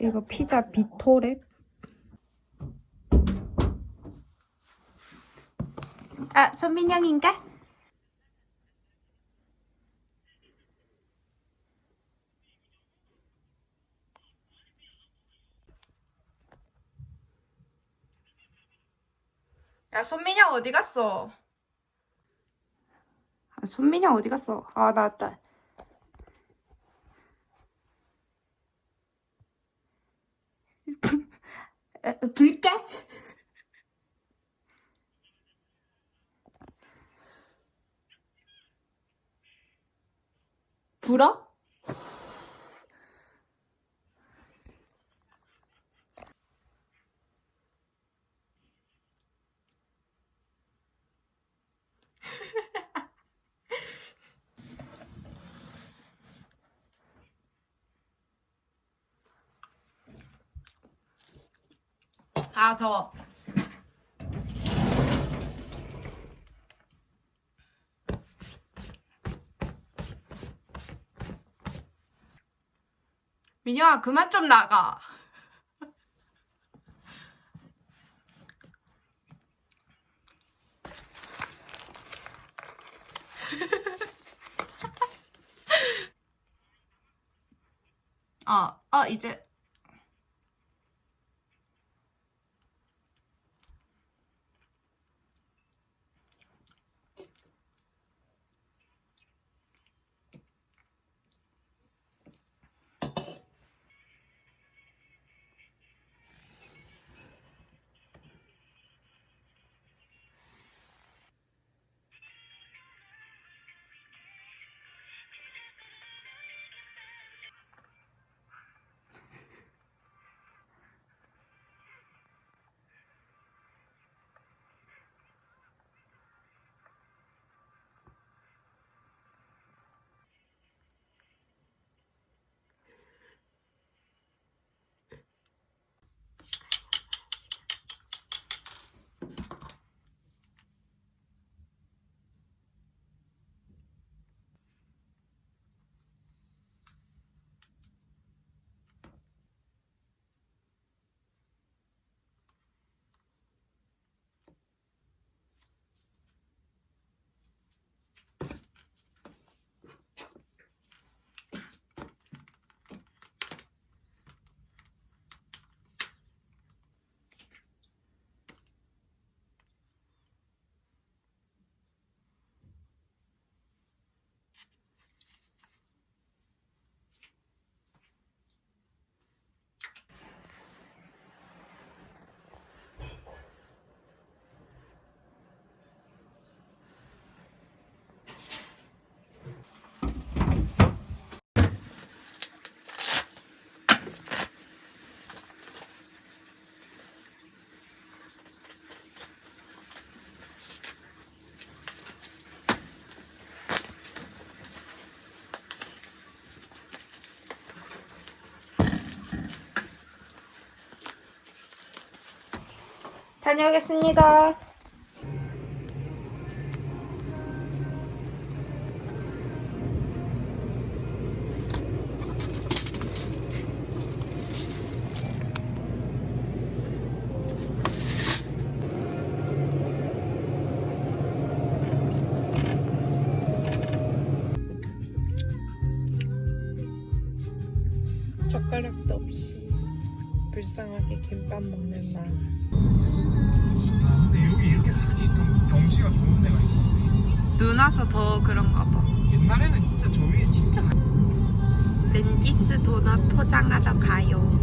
이거 피자 비토랩. 아, 손민영인가? 야, 손민영 어디 갔어? 아, 손민영 어디 갔어? 아, 나왔다. 불까? 불어? 아, 더워. 민영아, 그만 좀 나가. 어, 어, 이제. 다녀오겠습니다. 젓가락도 없이 불쌍하게 김밥 먹는 나. 좀 경치가 좋은 데가 있어. 눈 와서 더 그런가 봐. 옛날에는 진짜 저 위에 진짜 가- 렌지스 도넛 포장하러 가요.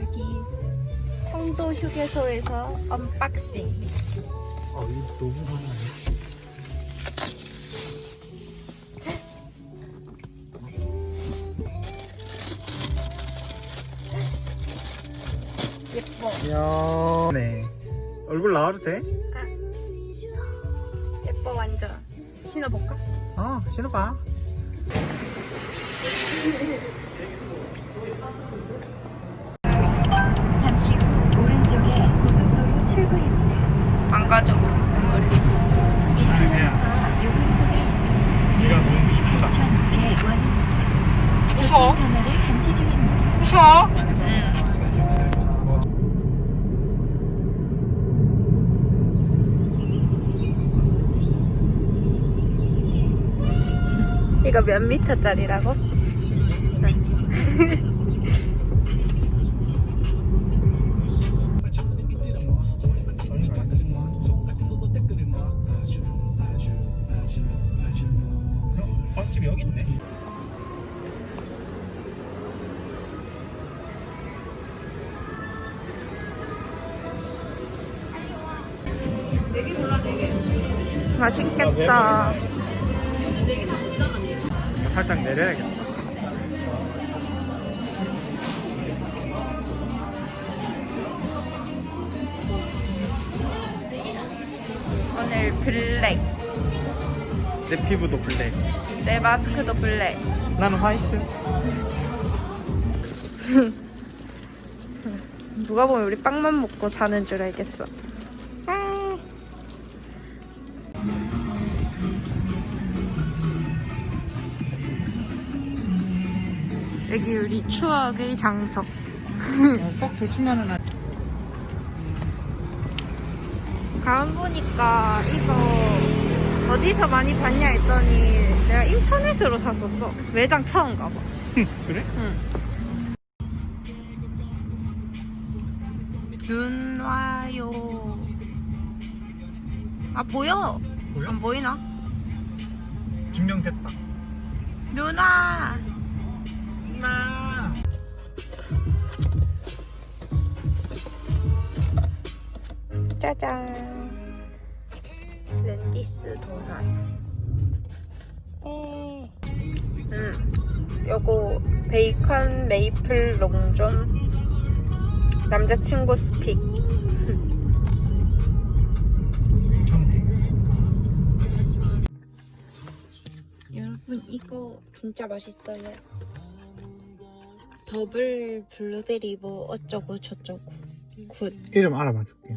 여기 청도 휴게소에서 언박싱. 아 이거 너무 많아. 안녕. 네. 얼굴 나와도 돼? 아. 예뻐 완전. 신어볼까? 어, 신어봐. 잠시 후 오른쪽에 고속도로 출구입니다. 망가져. 건물. 1km 너무 이쁘다. 응. 이거 몇 미터짜리라고? 어, 오늘 블랙. 내 피부도 블랙. 내 마스크도 블랙. 나는 화이트. 누가 보면 우리 빵만 먹고 사는 줄 알겠어. 아. 여기 우리 추억의 장소. 썩 좋지만은 않. 가만 보니까 이거 어디서 많이 봤냐 했더니 내가 인터넷으로 샀었어. 매장 처음 가봐. 그래? 눈 와요. 아 보여? 보여? 안 보이나? 증명됐다. 누나. 나. 짜잔. 랜디스 도넛. 에. 음. 요거 베이컨 메이플 롱존. 남자친구 스픽. 여러분 이거 진짜 맛있어요. 더블 블루베리 뭐 어쩌고 저쩌고. 굿. 이름 알아봐 줄게.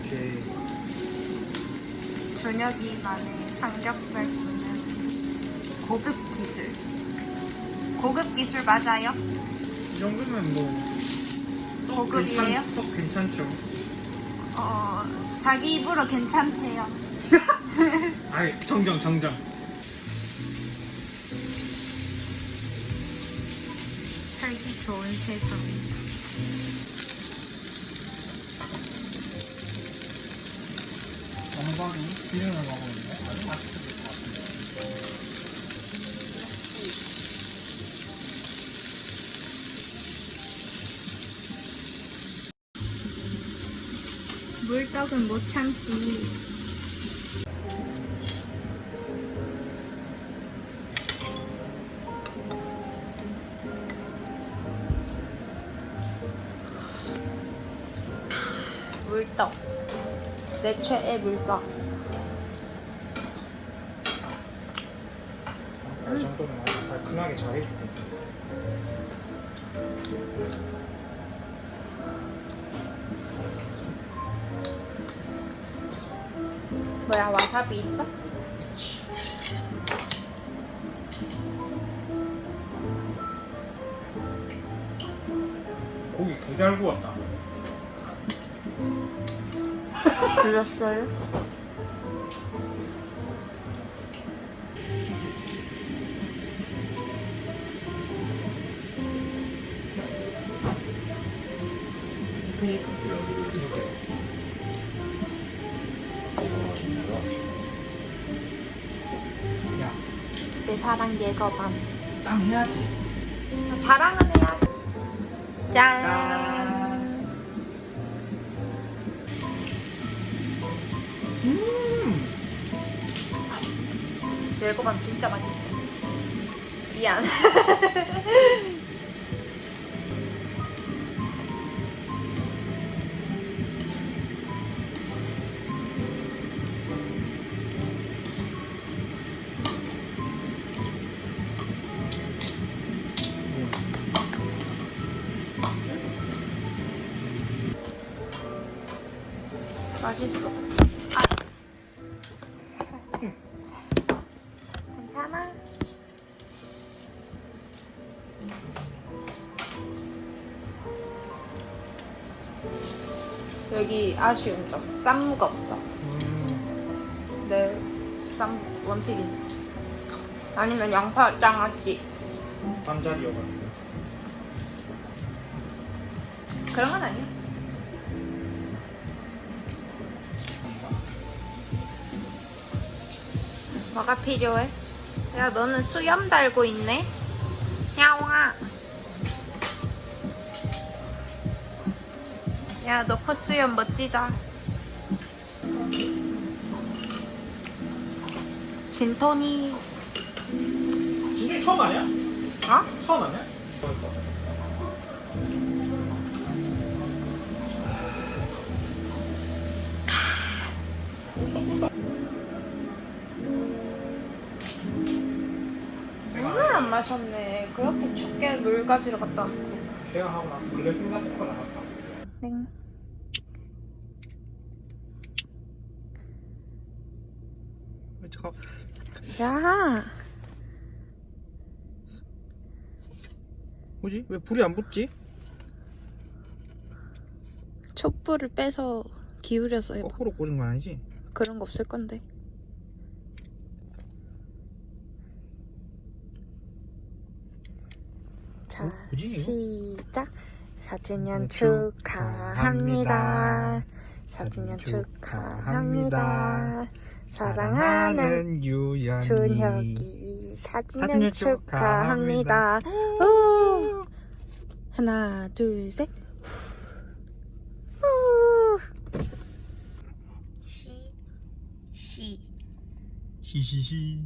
오케이. 준혁이만의 삼겹살 구는 고급 기술. 고급 기술 맞아요? 이 정도면 뭐. 고급이에요? 괜찮, 썩 괜찮죠. 어, 자기 입으로 괜찮대요. 아이, 정정, 정정. 영광이 기름을 것 같아요. 물떡은 못 참지. 최애 물떡. 이 정도면 아주 달큰하게 잘 해줄게. 뭐야, 와사비 있어? 고기 개잘 구웠다. 들렸어요? 야, 내 사랑 예거밤. 짱 해야지. 자랑은 해야 짠. 짠. 음. 예거밤 진짜 맛있어. 미안. 여기 아쉬운 점 쌈무가 없어. 네, 쌈 원픽이. 아니면 양파 장아찌 쌈자리여가지고. 그런 건 아니야. 뭐가 필요해? 야, 너는 수염 달고 있네? 야옹아. 야, 너 콧수염 멋지다. 진토니. 이게 처음 아니야? 어? 처음 아니야? 안 마셨네. 춥게 물 가지러 갔다 왔고. 쉐어하고 나서 글램핑 같은 거 나갔다. 땡. 잠깐. 야. 뭐지? 왜 불이 안 붙지? 촛불을 빼서 기울여서 해봐. 거꾸로 꽂은 건 아니지? 그런 거 없을 건데. 자, 어? 이거? 시작. 4주년 네, 축하합니다. 축하합니다. 4주년 축하합니다. 사랑하는 유연이. 준혁이 4주년 4주년 축하합니다. 우! 하나, 둘, 셋. 우! 시, 시. 히히히.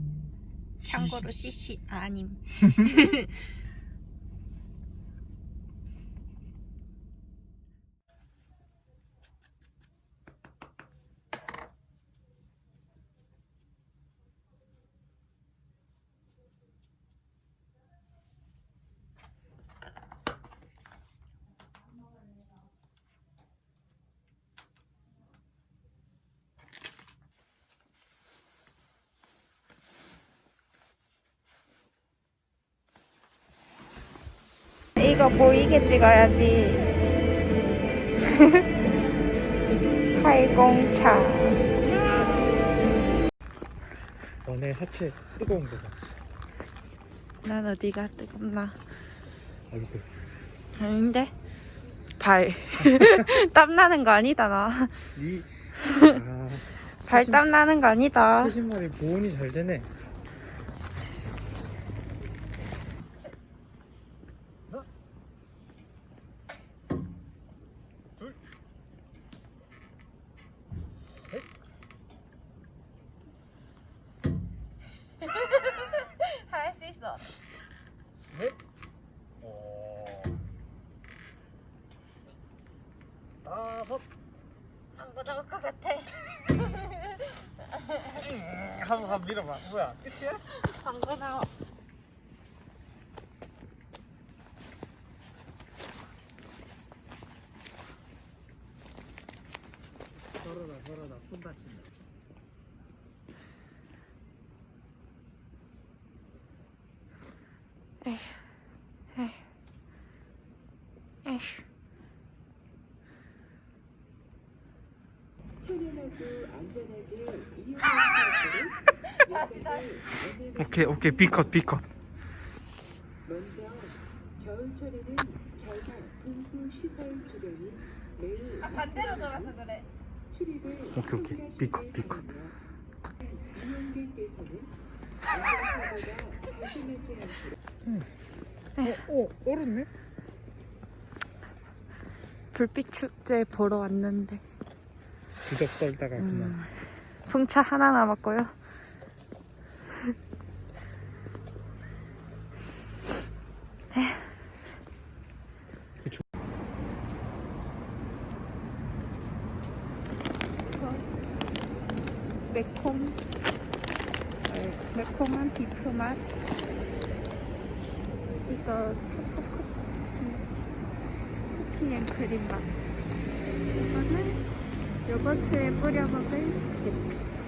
참고로 CC 아님. 이거 보이게 찍어야지. 팔공차. 너네 하체 뜨거운 거 봐. 난 어디가 뜨겁나? 얼굴. 아닌데? 발. 땀 나는 거 아니다, 나. 이. 아. 발 땀 나는 거 아니다. 신발이 보온이 잘 되네. 할 수 있어. 넷. 오. 다섯. 한번 나올 것 같아. 한번 한번 밀어봐. 뭐야? 끝이야? 방구 나와. 걸어라 걸어라 손 다친다. 에휴. 초면하고 안전하게 이용할 수 있도록 오케이 오케이 비컷 비컷. 먼저 겨울철에는 겨자 분수 시설 주변이 매일 반대로 돌아서 그래. 출입을 오케이, 오케이. 비컷. 이용객께서는 안전사고가 발생하지 않도록 어, 어 얼었네. 불빛 축제 보러 왔는데 부적 떨다가 음. 그만. 풍차 하나 남았고요. 매콤 매콤한 비프 맛. 이거 초코 쿠키 쿠키 앤 크림 맛. 이거는 요거트에 뿌려 먹을 계피.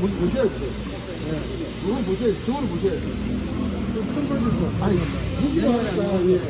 보- 보- 보셔야지. 네. 누군 보셔야지. 저걸 보셔야지. 아니, 무기가 하니까, 예.